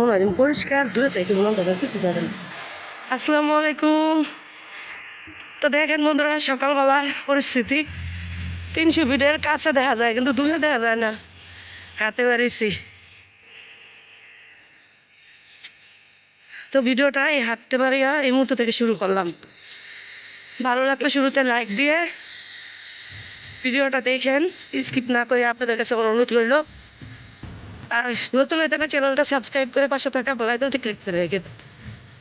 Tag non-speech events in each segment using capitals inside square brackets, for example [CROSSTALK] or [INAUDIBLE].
মনে হয় পরিষ্কার, দূরে থেকে কিছু থাকে না। আসসালামু আলাইকুম। তো দেখেন বন্ধুরা পরিস্থিতি। তিনশো ফিটের কাছে দেখা যায়, কিন্তু দূরে দেখা যায় না। হাতে বেরিয়েছি তো ভিডিওটা এই হাঁটতে পারিয়া এই মুহূর্ত থেকে শুরু করলাম। ভালো লাগলে শুরুতে লাইক দিয়ে ভিডিওটা দেখেন। স্কিপ না করে আপনাদের কাছে অনুরোধ রইল। আর নতুন হয়ে চ্যানেলটা সাবস্ক্রাইব করে পাশে থাকা বেলাইকনটি ক্লিক করে রেখে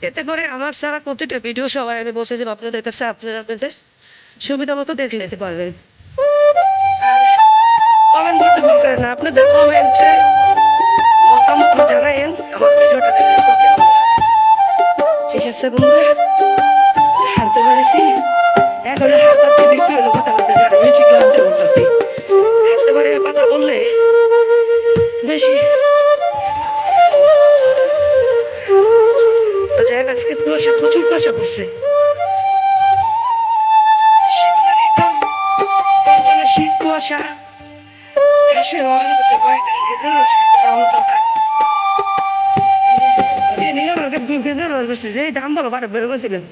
এতে করে আমার সারা প্রতিটা ভিডিও সবাই আমি বসে যাব আপনাদের কাছে, আপনারা আপনাদের সুবিধা মতো দেখে নিতে পারবেন। কমেন্ট জানাইন আমার। ঠিক আছে বের করেছিলেন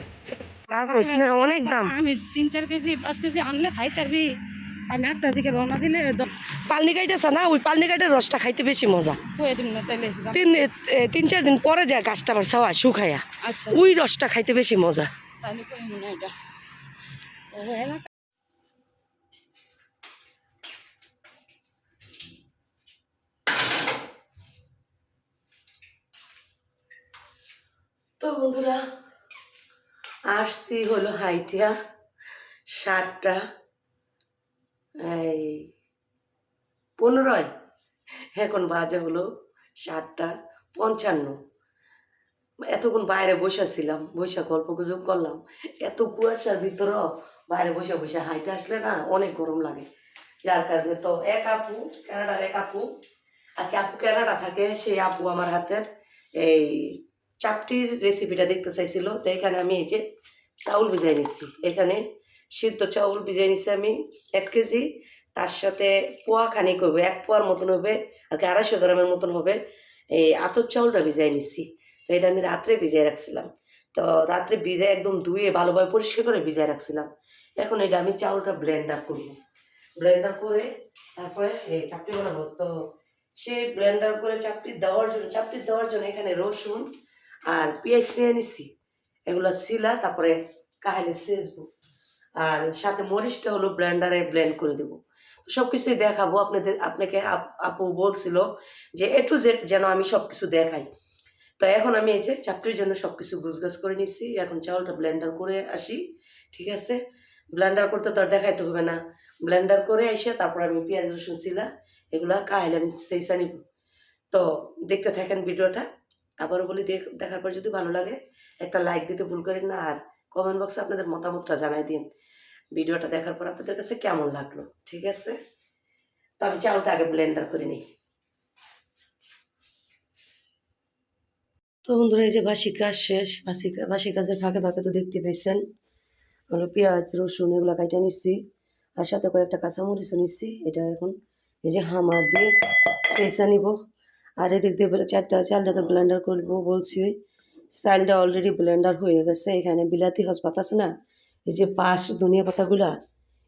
তারপর হচ্ছে না, অনেক দাম। আমি তিন চার কেজি পাঁচ কেজি আনলে খাই পারবি। আর আটটার দিকে রওনা দিলে পালনি কাইতেছে না ওই পালনি কাইটের রসটা খাইতে বেশি মজা। তিন তিন চার দিন পরে যায় গাছটা আবার সাওয়া শুকাইয়া আচ্ছা। ওই রসটা খাইতে বেশি মজা। তো বন্ধুরা আসছি হলো হাইটিয়া সারটা এই পনেরোয়। এখন বাজে হলো সাতটা পঞ্চান্ন। এতক্ষণ বাইরে বসে গল্প গুজব করলাম। এত কুয়াশার ভিতরেও বাইরে বসে বসে হাইটে আসলে না অনেক গরম লাগে। যার কারণে তো এক আপু কানাডার এক আপু, আর কি আপু কানাডা থাকে, সেই আপু আমার হাতের এই চাপটির রেসিপিটা দেখতে চাইছিল। তো এখানে আমি এই যে চাউল ভিজাই নিচ্ছি। এখানে সিদ্ধ চাউল ভিজাই নিচ্ছি আমি এক কেজি। তার সাথে পোয়া খানিক হবে এক পোয়ার মতন হবে আর কি আড়াইশো গ্রামের মতন হবে। এই আতর চাউলটা ভিজাই নিচ্ছি তো এটা আমি রাত্রে ভিজাই রাখছিলাম। তো রাত্রে ভিজাই একদম ধুয়ে ভালোভাবে পরিষ্কার করে ভিজাই রাখছিলাম। এখন এটা আমি চাউলটা ব্লেন্ডার করব। ব্লেন্ডার করে তারপরে এই চাপটি বানাবো। তো সেই ব্লেন্ডার করে চাপটি দেওয়ার জন্য, চাপটি দেওয়ার জন্য এখানে রসুন আর পেঁয়াজ নিয়ে নিছি। এগুলো শিলা তারপরে কাহিলে সেচবো। আর সাথে মরিচটা হলো ব্লেন্ডারে ব্লেন্ড করে দেবো। সব কিছুই দেখাবো। আপনাদের, আপনাকে আপ- বলছিল যে এ টু জেড যেন আমি সব কিছু দেখাই। তো এখন আমি এই যে চাপটির জন্য সব কিছু গুছগাছ করে নিচ্ছি এখন চাউলটা ব্লেন্ডার করে আসি, ঠিক আছে? ব্লেন্ডার করতে তো আর দেখাইতে হবে না। ব্লেন্ডার করে এসে তারপর আমি পেঁয়াজ, রসুন ছিলা এগুলা কাহিলে আমি সেইসা নিব। তো দেখতে থাকেন ভিডিওটা। আবারও বলি দেখ- দেখার পর যদি ভালো লাগে একটা লাইক দিতে ভুল করেন না। আর কমেন্ট বক্সে আপনাদের মতামতটা জানাই দিন। ভিডিওটা দেখার পর আপনাদের কাছে কেমন লাগল? ঠিক আছে? তো আমি চাউলটা আগে ব্লেন্ডার করে নিই। তো বন্ধুরা, এই যে বাসি কাজ শেষ। বাসি বাসি কাজের ফাঁকে ফাঁকে তো দেখতে পেয়েছেন হলো পেঁয়াজ, রসুন, এগুলো কাইটা নিচ্ছি। আর সাথে কয়েকটা কাঁচামরিচও নিচ্ছি। এটা এখন এই যে হামার দিয়ে সেইসা নিব। আর এদিক দিয়ে চারটা চালটা তো ব্লেন্ডার করব বলছি। চালটা অলরেডি ব্লেন্ডার হয়ে গেছে। এখানে বিলাতি পাতা আছে না। এই যে পাশ ধনিয়া পাতাগুলা,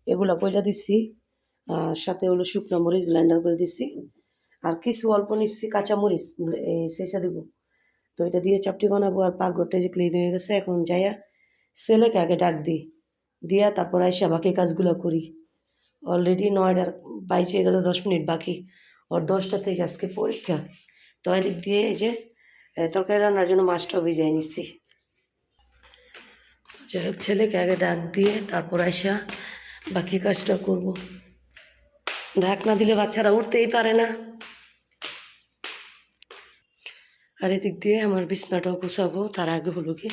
এগুলা পয়লা দিচ্ছি সাথে হলো শুকনো মরিচ ব্লেন্ডার করে দিচ্ছি আর কিছু অল্প নিচ্ছি কাঁচা মরিচ সেইসা দিব। তো এটা দিয়ে চাপটি বানাবো, আর পাকঘরটা যে ক্লিন হয়ে গেছে, এখন যাইয়া ছেলেকে আগে ডাক দিই। দিয়া তারপর আইসা বাকি কাজগুলো করি। অলরেডি নয়টার বাইশে গেছে, দশ মিনিট বাকি। ওর দশটা থেকে আজকে পরীক্ষা। তো এদিক দিয়ে এই যে তরকারি রান্নার জন্য মাছটাও ভিজাই নিচ্ছি। যাই হোক, ছেলেকে আগে ডাক দিয়ে তারপর আসা বাকি কাজটা করব। ঢাক না দিলে বাচ্চারা উঠতেই পারে না। আর এদিক দিয়ে আমার বিছনাটাও গুছাবো, তার আগে হলো কি,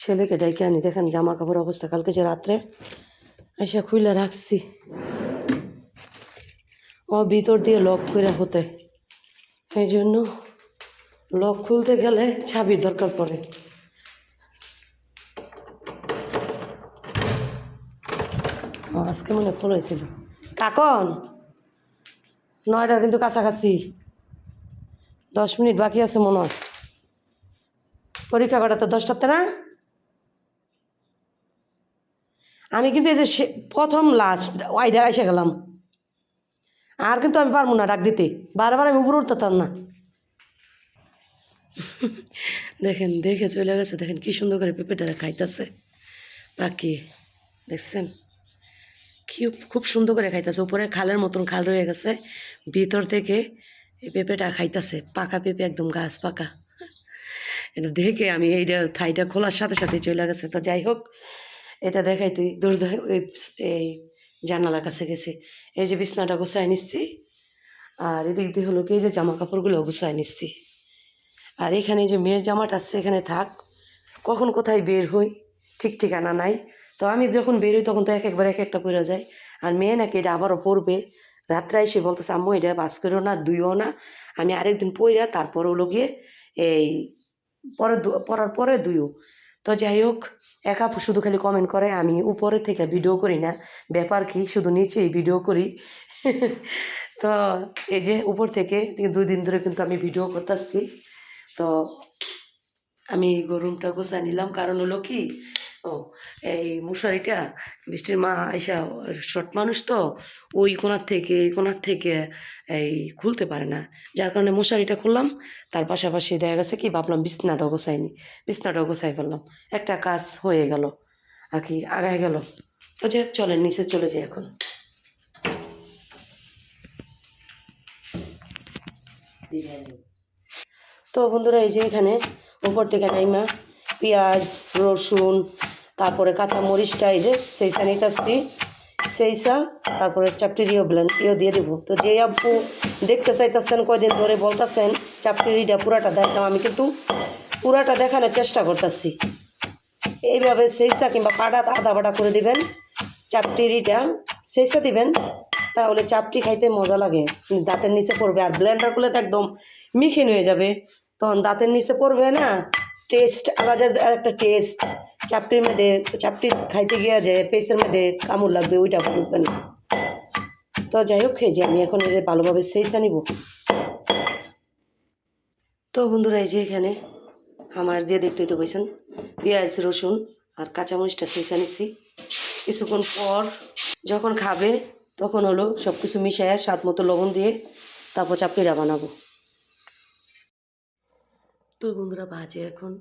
ছেলেকে ডেকে আনি। দেখেন জামা কাপড় অবস্থা, কালকে যে রাত্রে এসে খুলে রাখছি। ও ভিতর দিয়ে লক করে হতে। এই জন্য লক খুলতে গেলে ছাবির দরকার পড়ে। আজকে মনে খোলা হয়েছিল। কাকন নয়টা কিন্তু কাছাকাছি। দশ মিনিট বাকি আছে মনে হয়। পরীক্ষা কটা তো দশটাতে না? আমি কিন্তু এই যে প্রথম লাস্ট ওয়াইডা এসে গেলাম। আর কিন্তু আমি পারব না ডাক দিতে। বারবার আমি উপরে উঠতাম না। দেখেন, দেখে চলে গেছে। দেখেন কি সুন্দর করে পেঁপেটা খাইতেছে। বাকি, দেখছেন? খুব সুন্দর করে খাইতেছে। উপরে খালের মতন খাল রয়ে গেছে। ভিতর থেকে এই পেঁপেটা খাইতেছে। পাকা পেঁপে একদম গাছ পাকা। এটা দেখে আমি এইটা থাইটা খোলার সাথে সাথে চলে গেছে। তো যাই হোক, এটা দেখাইতে দূর এই জানালার কাছে গেছে। এই যে বিছনাটা গুছাই নিচ্ছি। আর এদিক দিয়ে হলো কি এই যে জামা কাপড়গুলো গুছাই নিচ্ছি। আর এখানে যে মেয়ের জামাটা আছে, এখানে থাক। কখন কোথায় বের হই, ঠিক ঠিকানা নাই। তো আমি যখন বের হই তখন তো এক একবার এক একটা পড়ে যায়। আর মেয়ে নাকি এটা আবারও পড়বে রাত্রে এসে বলতেছে, আম্মু, এটা বাস করেও না দুইও না। আমি আরেকদিন পইরা তারপর হলো গিয়ে এই পরে পড়ার পরে দুইও তো যাই হোক, একা শুধু খালি কমেন্ট করে, আমি উপরে থেকে ভিডিও করি না। ব্যাপার কি? শুধু নিচেই ভিডিও করি। [LAUGHS] তো এই যে উপর থেকে দুই দিন ধরে কিন্তু আমি ভিডিও করতে আসছি তো আমি গরুমটা গোছায় নিলাম। কারণ হলো কি? ও এই মশারিটা বৃষ্টির মা আইসা শর্ট মানুষ তো ওই কোনার থেকে এই কোনার থেকে এই খুলতে পারে না। যার কারণে মশারিটা খুললাম তার পাশাপাশি দেখা গেছে কি ভাবলাম বিছনাটাও গোছাইনি। বিছনাটাও গোছাই ফেললাম। একটা কাজ হয়ে গেল আর কি আগায় গেল। তো যে চলেন নিচে চলে যাই এখন। তো বন্ধুরা এই যে এখানে উপর থেকে নাইমা পেঁয়াজ, রসুন, তারপরে কাঁচা মরিচটা এই যে সেইসা নিতেছি। সেইসা, তারপরে চাপটিরিও ব্লেন ইও দিয়ে দেবো। তো যে আপু দেখতে চাইতেছেন, কয়দিন ধরে বলতেছেন, চাপটিরিটা পুরাটা দেখাম আমি কিন্তু পুরাটা দেখানোর চেষ্টা করতেছি। এইভাবে সেইসা কিংবা পাটা আদা বাটা করে দিবেন, চাপটিরিটা সেইসা দিবেন, তাহলে চাপটি খাইতে মজা লাগে। দাঁতের নিচে পড়বে আর ব্লেন্ডার করলে তো একদম মিখিন হয়ে যাবে। তখন দাঁতের নিচে পড়বে না টেস্ট আলাদা একটা টেস্ট চাপটির মধ্যে চাপটি খাইতে গিয়ে যে পেসের মধ্যে কামড় লাগবে, ওইটা বুঝবেন না। তো যাই হোক খেয়েছি আমি এখন এই যে ভালোভাবে সেইসা নিব। তো বন্ধুরা, এই যে এখানে আমার দিয়ে দেখতে তো বলছেন পেঁয়াজ, রসুন আর কাঁচামরিচটা সেইসা নিচ্ছি। কিছুক্ষণ পর যখন খাবে, তখন হলো সব কিছু মিশাইয়া স্বাদ মতো লবণ দিয়ে তারপর চাপড়িটা বানাবো। তো বন্ধুরা বাজে এখন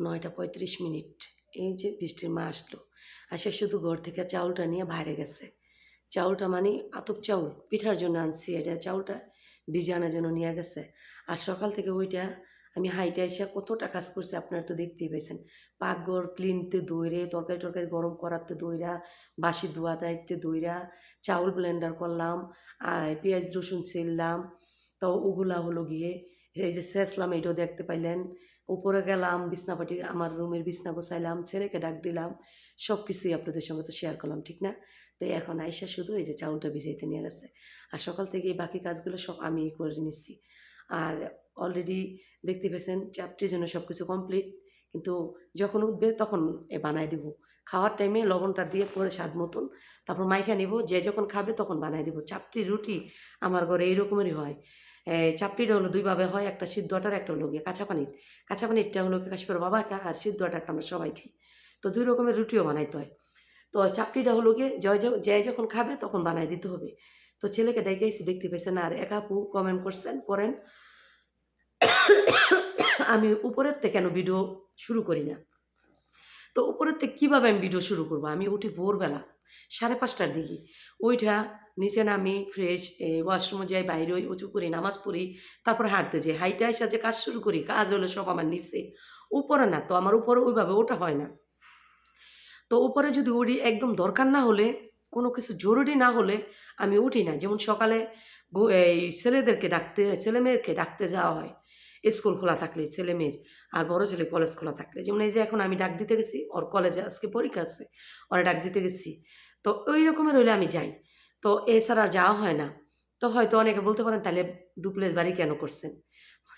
নয়টা পঁয়ত্রিশ মিনিট। এই যে বৃষ্টির মা আসলো। আসে শুধু ঘর থেকে চাউলটা নিয়ে বাইরে গেছে। চাউলটা মানে আতপ চাউল, পিঠার জন্য আনছি। এটা চাউলটা বীজ ভিজানোর জন্য নিয়ে গেছে। আর সকাল থেকে ওইটা আমি হাইটে এসে কতটা কাজ করছি আপনারা তো দেখতেই পেয়েছেন পাকঘর ক্লিনতে দইরে, তরকারি টরকারি গরম করাতে দইরা, বাসি ধোয়া দায়িত্বে দইরা, চাউল ব্লেন্ডার করলাম আর পেঁয়াজ রসুন ছিললাম। তো ওগুলা হলো গিয়ে এই যে শেষলাম এইটাও দেখতে পাইলেন। উপরে গেলাম, বিছনাপাটি, আমার রুমের বিছনা বসাইলাম ছেলেকে ডাক দিলাম সব কিছুই আপনাদের সঙ্গে তো শেয়ার করলাম, ঠিক না? তো এখন আইসা শুধু এই যে চাউলটা ভিজাইতে নিয়ে গেছে। আর সকাল থেকে এই বাকি কাজগুলো সব আমি করে নিচ্ছি। আর অলরেডি দেখতে পেয়েছেন চাপটির জন্য সব কিছু কমপ্লিট কিন্তু যখন উঠবে তখন এ বানাই দিব। খাওয়ার টাইমে লবণটা দিয়ে পরে স্বাদ মতন, তারপর মাইখা নিব, যে যখন খাবে তখন বানাই দিব। চাপটি রুটি আমার ঘরে এই রকমেরই হয়। এই হলো দুইভাবে হয়, একটা সিদ্ধ আটার, একটা হলো গিয়ে কাঁচা পানির। কাঁচা পানিরটা হলো কাশ্মীর বাবা খায় আর সিদ্ধ আটারটা আমরা সবাই খাই। তো দুই রকমের রুটিও বানাইতে হয়। তো চাপটিটা হলো গিয়ে জয় য- যে যখন খাবে তখন বানাই দিতে হবে। তো ছেলেকে ডেকে দেখতে পেয়েছেন আর এক আপু কমেন্ট করছেন, করেন, আমি উপরের থেকে কেন ভিডিও শুরু করি না? তো উপরের থেকে কীভাবে আমি ভিডিও শুরু করব? আমি উঠি ভোরবেলা, সাড়ে পাঁচটার দিকে। ওইটা নিচে নামি ফ্রেশ এই ওয়াশরুমে যাই, বাইরে ওই উঁচু করি নামাজ পড়ি, তারপর হাঁটতে যাই। হাইটে আসা যে কাজ শুরু করি, কাজ হলো সব আমার নিচে। উপরে না তো আমার উপরে ওইভাবে ওটা হয় না। তো উপরে যদি উঠি, একদম দরকার না হলে, কোনো কিছু জরুরি না হলে আমি উঠি না। যেমন সকালে এই ছেলেদেরকে ডাকতে, ছেলে মেয়েকে ডাকতে যাওয়া হয়। স্কুল খোলা থাকলে ছেলে মেয়ের, আর বড় ছেলে কলেজ খোলা থাকলে। যেমন এই যে এখন আমি ডাক দিতে গেছি, ওর কলেজে আজকে পরীক্ষা আছে, ওরা ডাক দিতে গেছি। তো ওই রকমের হইলে আমি যাই। তো এছাড়া আর যাওয়া হয় না। তো হয়তো অনেকে বলতে পারেন, তাহলে ডুপ্লেস বাড়ি কেন করছেন?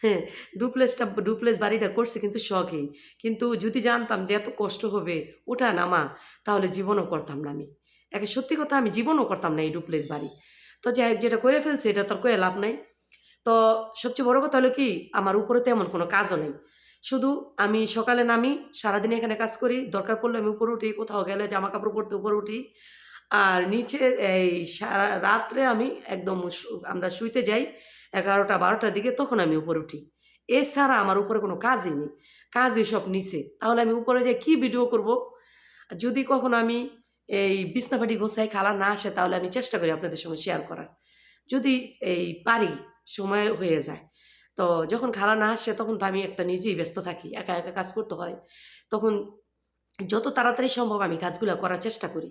হ্যাঁ ডুপ্লেসটা ডুপ্লেস বাড়িটা করছে কিন্তু শখেই। কিন্তু যদি জানতাম যে এত কষ্ট হবে ওঠা নামা, তাহলে জীবনও করতাম না আমি। একে সত্যি কথা, আমি জীবনও করতাম না এই ডুপ্লেস বাড়ি। তো যাই যেটা করে ফেলছে, এটা তোর কয়ে লাভ নাই। তো সবচেয়ে বড় কথা হলো কি, আমার উপরে তেমন কোনো কাজও নেই। শুধু আমি সকালে নামি, সারাদিন এখানে কাজ করি, দরকার পড়লে আমি উপরে উঠি, কোথাও গেলে জামা কাপড় পরতে উপরে উঠি। আর নিচে এই সারা রাত্রে আমি একদম আমরা শুইতে যাই এগারোটা, বারোটার দিকে, তখন আমি উপরে উঠি। এছাড়া আমার উপরে কোনো কাজই নেই। কাজই সব নিচে। তাহলে আমি উপরে যাই, কি ভিডিও করব? যদি কখনো আমি এই বিছনাপাটি গোছাই খালা না আসে, তাহলে আমি চেষ্টা করি আপনাদের সঙ্গে শেয়ার করার। যদি এই পারি, সময় হয়ে যায়। তো যখন খালা না আসে, তখন তো আমি একটা নিজেই ব্যস্ত থাকি, একা একা কাজ করতে হয়। তখন যত তাড়াতাড়ি সম্ভব আমি কাজগুলো করার চেষ্টা করি।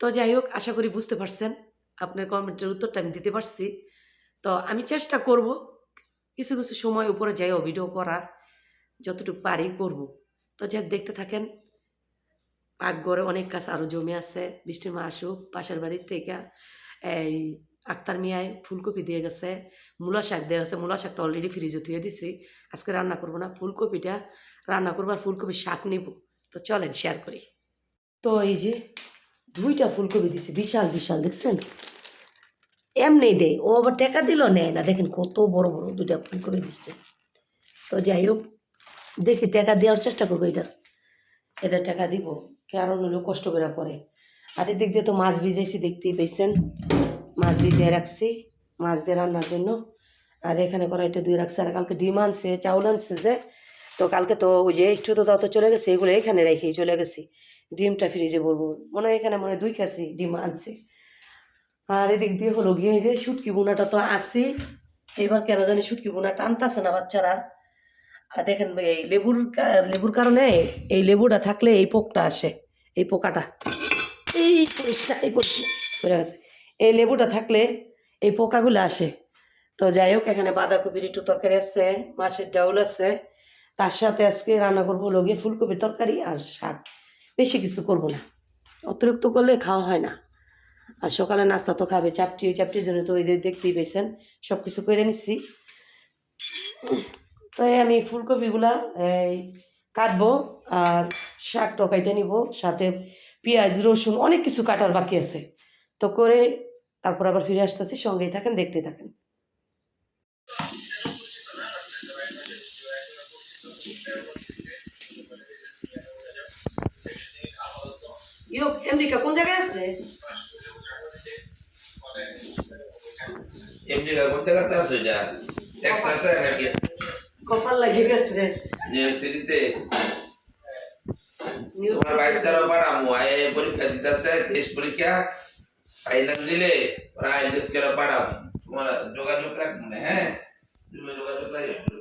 তো যাই হোক, আশা করি বুঝতে পারছেন। আপনার কমেন্টের উত্তরটা আমি দিতে পারছি। তো আমি চেষ্টা করব কিছু কিছু সময় উপরে যাইও ভিডিও করার, যতটুকু পারি করব। তো যাক দেখতে থাকেন। পাকঘরে অনেক কাজ আরও জমে আছে। বৃষ্টির মা আসুক, পাশের বাড়ির থেকে। এই আক্তার মিয়ায় ফুলকপি দিয়ে গেছে, মূলা শাক দিয়ে গেছে। মূলা শাকটা অলরেডি ফ্রিজে ধুয়ে দিছি। আজকে রান্না করব না, ফুলকপিটা। রান্না করব আর ফুলকপির শাক নিব। তো চলেন শেয়ার করি। তো এই যে দুইটা ফুলকপি দিছে, বিশাল বিশাল, দেখছেন? এমনি দেয়, ও আবার টাকা দিল নেয় না, দেখেন কত বড় বড় দুইটা ফুলকপি দিচ্ছে তো যাই হোক, দেখি টাকা দেওয়ার চেষ্টা করব এটার। এটা টাকা দিব, কারণ হলো কষ্ট করে করে আর এদিক দিয়ে তো মাছ ভিজাইছি, দেখতেই পেয়েছেন মাছ ভিজিয়ে রাখছি, মাছ দিয়ে রান্নার জন্য। আর এখানে কড়াইটা দিয়ে রাখছে, আর কালকে ডিম আনছে, চাউল আনছে যে। তো কালকে তো ওই যে স্টু তো তত চলে গেছে, এগুলো এখানে রেখেই চলে গেছি। ডিমটা ফ্রিজে বলব মনে হয় এখানে মনে হয় দুই কাছি ডিম আনছে। আর এদিক দিয়ে হলো গিয়ে যে শুটকি বোনাটা তো আসি এবার কেন জানি শুটকি বোনা টানতাছে না বাচ্চারা। আর দেখেন এই লেবুর লেবুর কারণে এই লেবুটা থাকলে এই পোকটা আসে, এই পোকাটা। এই পরিষ্কার, এই এই লেবুটা থাকলে এই পোকাগুলো আসে। তো যাই হোক, এখানে বাঁধাকপির একটু তরকারি আছে, মাছের ডাউল আছে। তার সাথে আজকে রান্না করব গিয়ে ফুলকপির তরকারি আর শাক। বেশি কিছু করব না। অতিরিক্ত করলে খাওয়া হয় না। আর সকালে নাস্তা তো খাবে, চাপটি ওই চাপটির জন্য তো ওই দেখতেই পেয়েছেন সব কিছু করে নিচ্ছি। তো আমি ফুলকপিগুলা, এই কাটবো আর শাক টকাইটা নিব, সাথে পেঁয়াজ, রসুন, অনেক কিছু কাটার বাকি আছে। তো করে তারপর আবার ফিরে আসতেছি, সঙ্গেই থাকেন দেখতে থাকেন। ইয়ো আমেরিকা কোন জায়গায় আছে এমনি কোন জায়গাতে আছো এটা টেক্সাসে নাকি কপাল লাগিয়ে গেছে নিউ ইয়র্ক সিটিতে নিউজ তোমার বাইশ তেরো পাড়ামু আয় পরীক্ষা দিতেছে টেস্ট পরীক্ষা ফাইনাল দিলে ওরা আইএলটিএস করে পাড়াম তোমার যোগাযোগ রাখব না হ্যাঁ তুমি যোগাযোগ রাখবে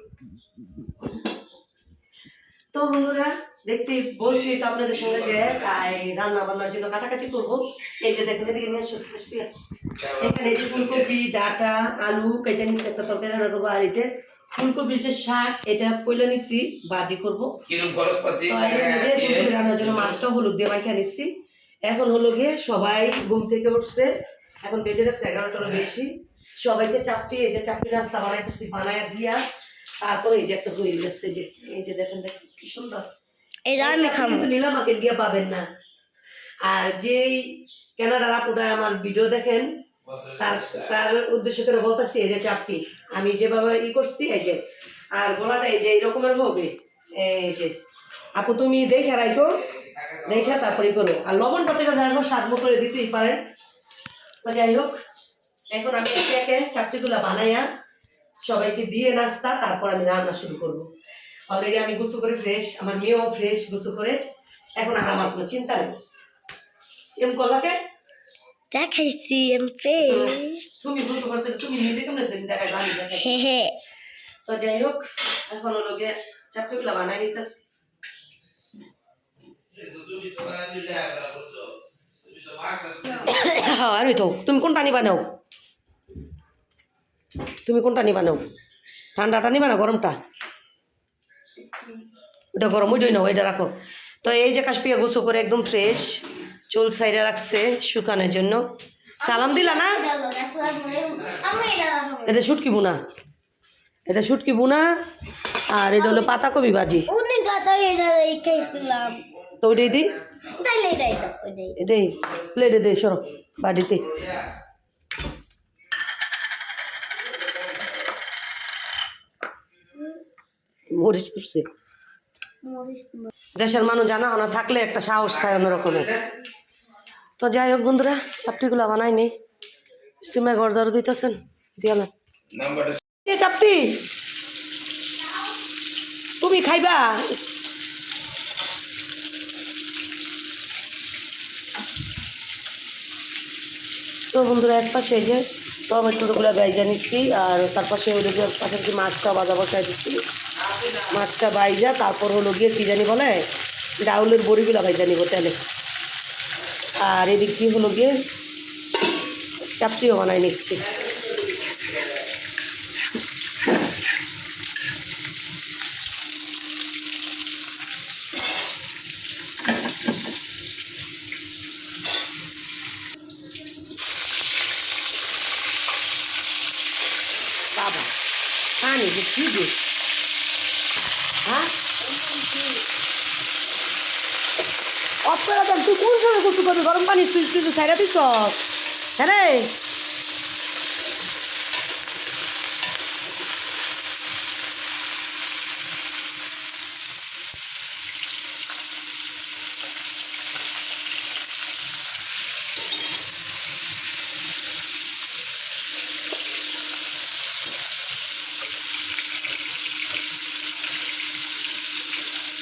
তো বন্ধুরা দেখতে বলছি তো আপনাদের সঙ্গে যে তাই রান্না বান্নার জন্য কাটাকাটি করব। এই যে দেখেন এদিকে নিয়ে? এখানে এই যে ফুলকপি ডাটা আলু কেটে নিচ্ছি একটা তরকারি রান্না করব। আর এই যে ফুলকপির যে শাক এটা কইলে নিচ্ছি বাজি করব। যে ফুলকপি রান্নার জন্য মাছটাও হলুদ দিয়ে মাইখা নিচ্ছি। এখন হলো গিয়ে সবাই ঘুম থেকে উঠছে। এখন বেজে গেছে এগারোটার বেশি। সবাইকে চাপটি এই যে চাপটি রাস্তা বানাইতেছি বানাইয়া দিয়া। তারপরে এই যে একটা হয়ে গেছে যে এই যে দেখেন দেখছেন কি সুন্দর। এটা আমি খাব। নীলামাকে দিয়ে পাবেন না। আর যেই কেনাডার আপুটা আমার ভিডিও দেখেন তার তার উদ্দেশ্য করে বলতেছি এই যে চাপটি আমি যেভাবে ই করছি এই যে আর গলাটা এই যে এইরকমের হবে এই যে আপু তুমি দেখে রাখো দেখে তারপরে করো। আর লবণ পাতিটা যারা স্বাদ মতো করে দিতেই পারেন। তো যাই হোক এখন আমি একে একে চাপটিগুলো বানাইয়া সবাইকে দিয়ে নাস্তা তারপর আমি রান্না শুরু করব। অলরেডি আমি গুছু করে ফ্রেশ আমার মেয়েও ফ্রেশ গুছু করে এখন আর আমার কোনো চিন্তা নেই। এম কলাকে দেখাইছি আমি ফ্রেশ তুমি বুঝতে পারছ তুমি নিজে কেমন তুমি দেখাই আমি দেখাই। হে হে। তো যাই হোক এখন গিয়ে চাপটিগুলো বানাই নিতেছি। তুমি তো আনলে তুমি তো মাছ হ্যাঁ আমি তো তুমি কোনটা নিবা নাও? তুমি কোনটা নিবা নাও? ঠান্ডাটা নিবা না গরমটা? ওটা গরম ওইটাই নাও এটা রাখো। তো এই যে কাশ্মীর গোসো করে একদম ফ্রেশ চুল সাইডে রাখছে শুকানোর জন্য। সালাম দিলা না? এটা শুটকি বুনা। এটা শুটকি বুনা আর এটা হলো পাতাকপি ভাজি। তো ওইটাই দিই এটাই প্লেটে দে সরো বাড়িতে মরিচ তুলছে। দেশের মানুষ জানা না থাকলে একটা সাহস খায় অন্যরকমের। তো যাই হোক বন্ধুরা চাপটি চাপটিগুলো বানাই নেই সিমাই গরজারও দিতেছেন দিয়ালাম নাম্বারটা চাপটি! তুমি খাইবা। তো বন্ধুরা এক পাশে যে টমেটোগুলো বাইজা নিচ্ছি আর তার পাশে ওই পাশে কি মাছটা বাজা বসাই দিচ্ছি। মাছটা বাইজা, তারপর হলো গিয়ে কী জানি বলে, ডাউলের বড়িগুলো ভাই নিব তেলে। আর এদিক দিয়ে হলো গিয়ে চাপটিও বানাই নিচ্ছি বাবা পানি যে কি রে হ্যাঁ অপরাধ তুই কোন সময় কুচু পানি তুই তুই ছাইরা? দিস হ্যাঁ রে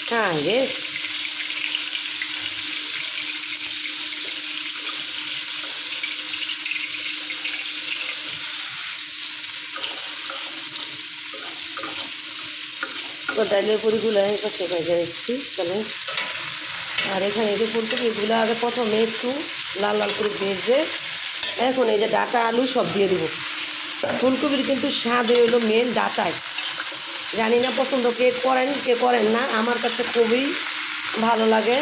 হ্যাঁ রে ডালের পরিগুলো এই পাশে ভেজে দিচ্ছি তাহলে। আর এখানে এই যে ফুলকপিগুলো আগে প্রথমে একটু লাল লাল করে ভেজে, এখন এই যে ডাটা, আলু সব দিয়ে দেবো। ফুলকপির কিন্তু স্বাদ হলো মেন ডাটায়। জানি না পছন্দ কে করেন কে করেন না, আমার কাছে খুবই ভালো লাগে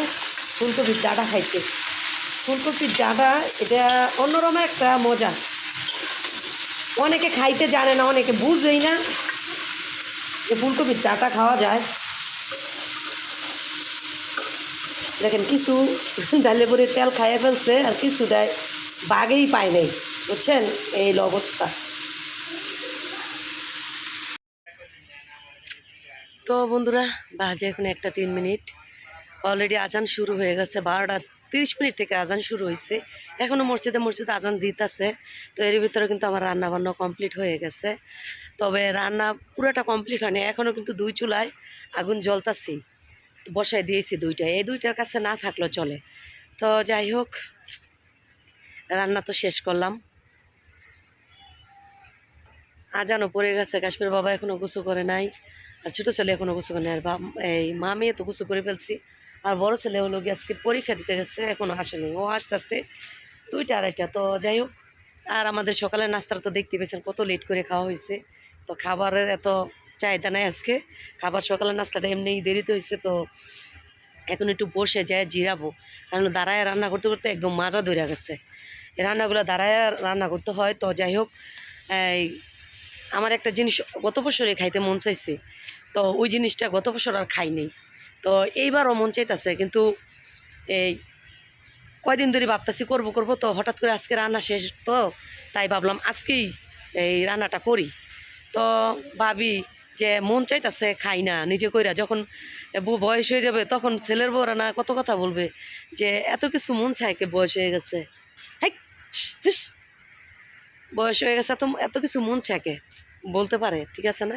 ফুলকপির ডাটা খাইতে। ফুলকপির ডাটা, এটা অন্যরকম একটা মজা। অনেকে খাইতে জানে না, অনেকে বুঝবেই না। যে ফুলকপির ডাটা খাওয়া যায়। দেখেন কিছু ডালে পরে তেল খাইয়ে ফেলছে আর কিছুটাই বাগেই পায় নাই। বুঝছেন? এই অবস্থা। তো বন্ধুরা, বাজে এখন একটা তিন মিনিট। অলরেডি আজান শুরু হয়ে গেছে বারোটা তিরিশ মিনিট থেকে আজান শুরু হয়েছে এখনও মসজিদে মসজিদে আজান দিতেছে, তো এর ভিতরে কিন্তু আমার রান্না বান্না কমপ্লিট হয়ে গেছে। তবে রান্না পুরোটা কমপ্লিট হয়নি এখনও কিন্তু দুই চুলায় আগুন জ্বলতাছি। বসায় দিয়েছি দুইটা, এই দুইটার কাছে না থাকলেও চলে। তো যাই হোক, রান্না তো শেষ করলাম। আজানও পড়ে গেছে, কাশ্মীর বাবা এখনও গুছু করে নাই। আর ছোটো ছেলে এখনও গুছু করে নাই, আর এই মা মেয়ে তো গুছু করে ফেলছি। আর বড় ছেলে হলো গিয়ে আজকে পরীক্ষা দিতে গেছে এখনও আসেনি। ও আস্তে আস্তে দুইটা আড়াইটা। তো যাই হোক, আর আমাদের সকালের নাস্তাটা তো দেখতে পেয়েছেন, কত লেট করে খাওয়া হয়েছে। তো খাবারের এত চাহিদা নাই আজকে। খাবার সকালের নাস্তাটা এমনি দেরিতে হয়েছে, তো এখন একটু বসে যায়, জিরাবো। কারণ দাঁড়ায় রান্না করতে করতে একদম মাজা ধরে গেছে। রান্নাগুলো দাঁড়ায় রান্না করতে হয়, তো যাই হোক, এই আমার একটা জিনিস গত বছরে খাইতে মন চাইছে। তো ওই জিনিসটা গত বছর আর খাই নেই। তো এইবারও মন চাইতেছে কিন্তু এই কয়দিন ধরে ভাবতেছি করব করব তো হঠাৎ করে আজকে রান্না শেষ তো তাই ভাবলাম আজকেই এই রান্নাটা করি। তো ভাবি যে মন চাইতেছে খাই না নিজে কইরা যখন বয়স হয়ে যাবে তখন ছেলের বউরা না কত কথা বলবে যে এত কিছু মন চায় কে বয়স হয়ে গেছে। হুস, বয়স হয়ে গেছে তো এত কিছু মন চাকে বলতে পারে ঠিক আছে না?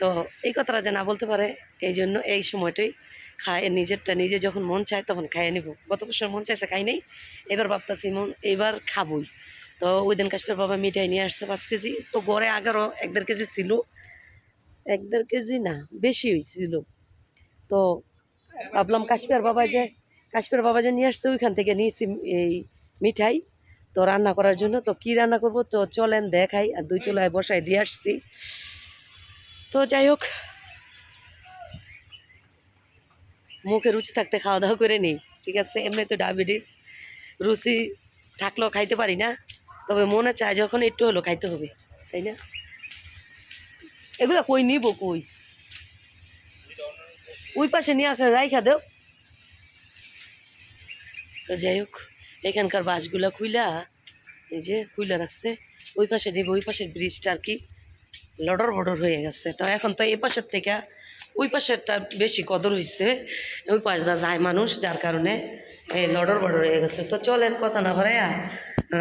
তো এই কথাটা যে না বলতে পারে এই জন্য এই সময়টাই খায়, নিজেরটা নিজে যখন মন চায় তখন খাইয়ে নিব। গত বছর মন চাইছে, খাই নেই। এবার ভাবতেছি মন, এবার খাবই। তো ওই দিন কাশ্মীর বাবা মিঠাই নিয়ে আসছে পাঁচ কেজি। তো গড়ে আগেরও এক দেড় কেজি ছিল। এক দেড় কেজি না, বেশি হয়েছিল তো ভাবলাম কাশ্মীর বাবা যে, কাশ্মীর বাবা যে নিয়ে আসছে ওইখান থেকে নিয়েছি এই মিঠাই। তো রান্না করার জন্য, তো কি রান্না করব? তো চলেন দেখাই। আর দুই চুলায় বসাই দিয়ে আসছি। তো যাই হোক মুখে রুচি থাকতে খাওয়া দাওয়া করে নিই, ঠিক আছে? এমনি তো ডায়াবেটিস রুচি থাকলেও খাইতে পারি না, তবে মনে চায় যখন একটু হলো খাইতে হবে, তাই না? এগুলো কই নিব কই? ওই পাশে নিয়ে রাইখা দেও। তো যাই হোক, এখানকার বাসগুলো খুইলা, এই যে খুইলা রাখছে, ওই পাশে দেবে, ওই পাশের ব্রিজটা আর কি লডর বডর হয়ে গেছে। তো এখন তো এই পাশের থেকে ওই পাশেরটা বেশি কদর হয়েছে ওই পাশটা যায় মানুষ, যার কারণে এই লডর বডর হয়ে গেছে। তো চলেন কথা না ভরাইয়া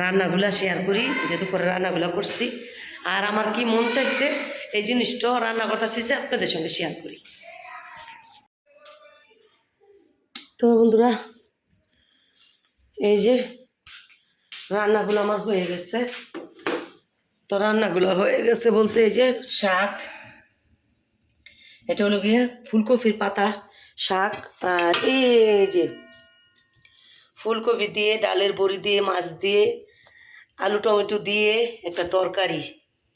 রান্নাগুলা শেয়ার করি, যে দুপুরে রান্নাগুলা করছি। আর আমার কি মন চাইছে, এই জিনিসটা রান্না করতেছি যে আপনাদের সঙ্গে শেয়ার করি। তো বন্ধুরা, এই যে রান্নাগুলো আমার হয়ে গেছে। তো রান্নাগুলো হয়ে গেছে বলতে এই যে শাক এটা হলো গিয়ে ফুলকপির পাতা, শাক আর এই যে ফুলকপি দিয়ে, ডালের বড়ি দিয়ে, মাছ দিয়ে, আলু টমেটো দিয়ে একটা তরকারি।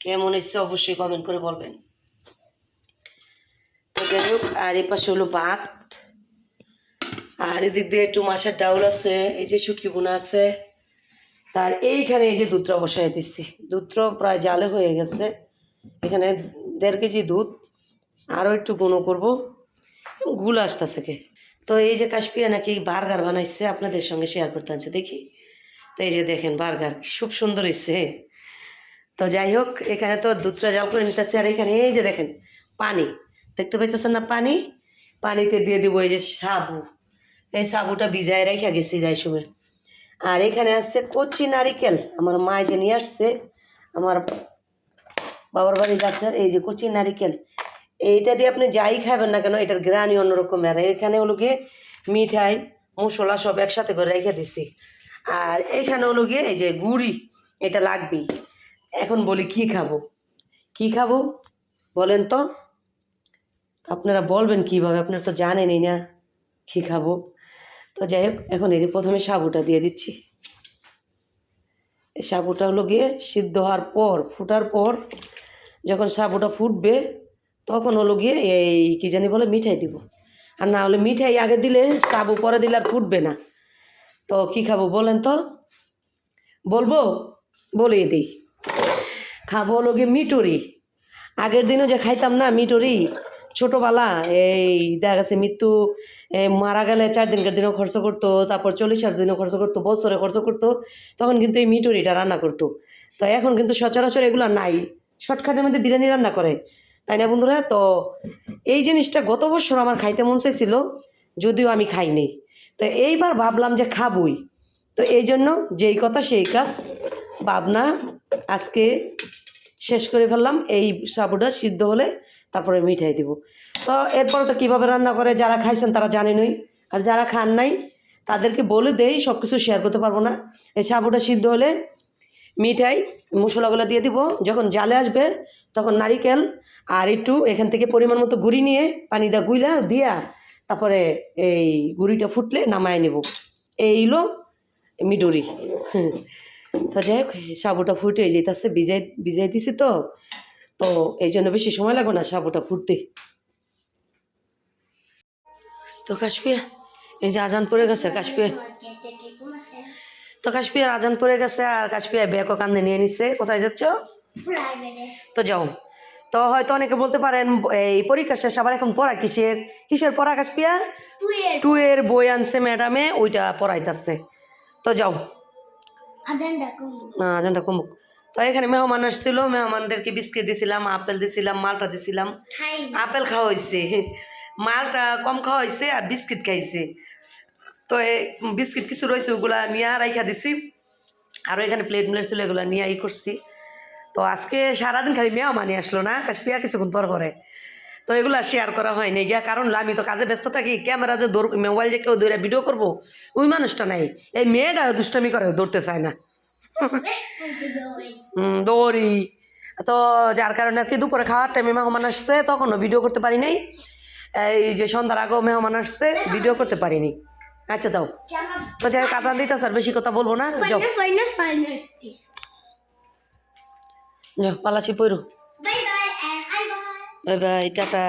কেমন এসছে অবশ্যই কমেন্ট করে বলবেন। তো যাই হোক, আর এ পাশে হলো ভাত। আর এদিক দিয়ে একটু মাছের ডাউল আছে, এই যে শুটকি বোনা আছে। তার এইখানে এই যে দুধটা বসাই দিচ্ছি। দুধটা প্রায় জালে হয়ে গেছে। এখানে দেড় কেজি দুধ। আরও একটু গুঁড়ো করব। গুল আসতেছে কে? তো এই যে কাশপিয়া নাকি বার্গার বানাইছে আপনাদের সঙ্গে শেয়ার করতে আছে দেখি। তো এই যে দেখেন বার্গার, খুব সুন্দর হয়েছে তো যাই হোক, এখানে তো দুধটা জাল করে নিতেছে, আর এখানে এই যে দেখেন, পানি। দেখতে পাইতেছেন না পানি? পানিতে দিয়ে দিব এই যে সাবু। এই সাবুটা ভিজায় রেখে গেছি যাই সময়। আর এখানে আসছে কচি নারিকেল। আমার মা যে নিয়ে আসছে, আমার বাবার বাড়ি গাছের এই যে কচি নারিকেল এইটা দিয়ে আপনি যাই খাবেন না কেন, এটার গ্রানি অন্যরকম। আর এখানে হলো গিয়ে মিঠাই, মশলা সব একসাথে করে রেখে দিছি। আর এখানে হলো গিয়ে এই যে গুড়ি, এটা লাগবেই। এখন বলি কি খাব? কি খাব? বলেন তো। আপনারা বলবেন কীভাবে, আপনারা তো জানেনই না কি খাব। তো যাই হোক, এখন এই যে প্রথমে সাবুটা দিয়ে দিচ্ছি। এই সাবুটা হলো গিয়ে সিদ্ধ হওয়ার পর, ফুটার পর যখন সাবুটা ফুটবে তখন হলো গিয়ে এই কি জানি বলে মিঠাই দিব। আর না হলে মিঠাই আগে দিলে সাবু পরে দিলে আর ফুটবে না। তো কি খাব বলেন তো? বলব? বলিয়ে দিই। খাব হলো গিয়ে মিটরি। আগের দিনও যে খাইতাম না মিটরি, ছোটোবেলা এই দেখা গেছে মৃত্যু মারা গেলে চার দিনকার দিনও খরচ করতো, তারপর চল্লিশের দিনও খরচ করতো, বছরে খরচ করতো, তখন কিন্তু এই মিটুরিটা রান্না করতো। তো এখন কিন্তু সচরাচর এগুলো নাই। শর্টকাটের মধ্যে বিরিয়ানি রান্না করে। তাই না বন্ধুরা? তো এই জিনিসটা গত বছর আমার খাইতে মন চাইছিল, যদিও আমি খাইনি তো এইবার ভাবলাম যে খাবই। তো এই জন্য যেই কথা সেই কাজ, ভাবনা আজকে শেষ করে ফেললাম। এই সাবুটা সিদ্ধ হলে তারপরে মিঠাই দিব। তো এরপর তো কীভাবে রান্না করে, যারা খাইছেন তারা জানেনই আর যারা খান নাই, তাদেরকে বলে দেই সব কিছু শেয়ার করতে পারব না। এই সাবুটা সিদ্ধ হলে মিঠাই, মশলাগুলো দিয়ে দিব। যখন জালে আসবে, তখন নারিকেল আর একটু এখান থেকে পরিমাণ মতো গুড়ি নিয়ে পানি দা গুইলা দিয়া তারপরে এই গুড়িটা ফুটলে নামায় নেব। এইলো মিডুরি। তো যাই হোক, সাবুটা ফুটে যেতেছে ভিজাই ভিজাই দিছি তো। তো এই জন্য বেশি সময় লাগবে না সাবুটা ফুটতে। তো কাশ্মীর এই যে আজান পড়ে গেছে কাশ্মীর তো কাশ্মীর আজান পড়ে গেছে আর কাশ্মীর ব্যাগও কান্দে নিয়ে নিচ্ছে কোথায় যাচ্ছ? তো যাও। তো হয়তো অনেকে বলতে পারেন এই পরীক্ষা শেষ আবার এখন পড়া কিসের? কিসের পড়া কাশপিয়া টু এর বই আনছে ম্যাডামে ওইটা পড়াইতেছে। তো যাও। না আজানটা কমুক। তো এখানে মেহমান আসছিল মেহমানদেরকে বিস্কিট দিছিলাম আপেল দিছিলাম মালটা দিছিলাম। আপেল খাওয়া হয়েছে মালটা কম খাওয়া হয়েছে আর বিস্কিট খাইছে। তো এই বিস্কিট কিছু রয়েছে, ওগুলা নিয়ে রাইখা দিছি। আরও এখানে প্লেট মিলেট ছিল এগুলো নিয়ে ই করছি। তো আজকে সারাদিন খালি মেহমানি আসলো না কাশ্মীর কিছুক্ষণ পর করে তো এগুলো শেয়ার করা হয়নি, গিয়া কারণ আমি তো কাজে ব্যস্ত থাকি ক্যামেরা যে দৌড় মোবাইল যে কেউ দৌড়ে ভিডিও করব, ওই মানুষটা নাই। এই মেয়েটা দুষ্টামি করে, দৌড়তে চায় না। দৌড়ি। তো যার কারণে আর কি দুপুরে খাওয়ার টাইমে মেহমান আসছে, তখনও ভিডিও করতে পারি নাই। এই যে সন্ধ্যার আগেও মেহমান আসছে ভিডিও করতে পারিনি। আচ্ছা যাও। তো যাই হোক আজান দিতে স্যার বেশি কথা বলব না। যাও। যাও পালাসি পইরো। Bye bye tata.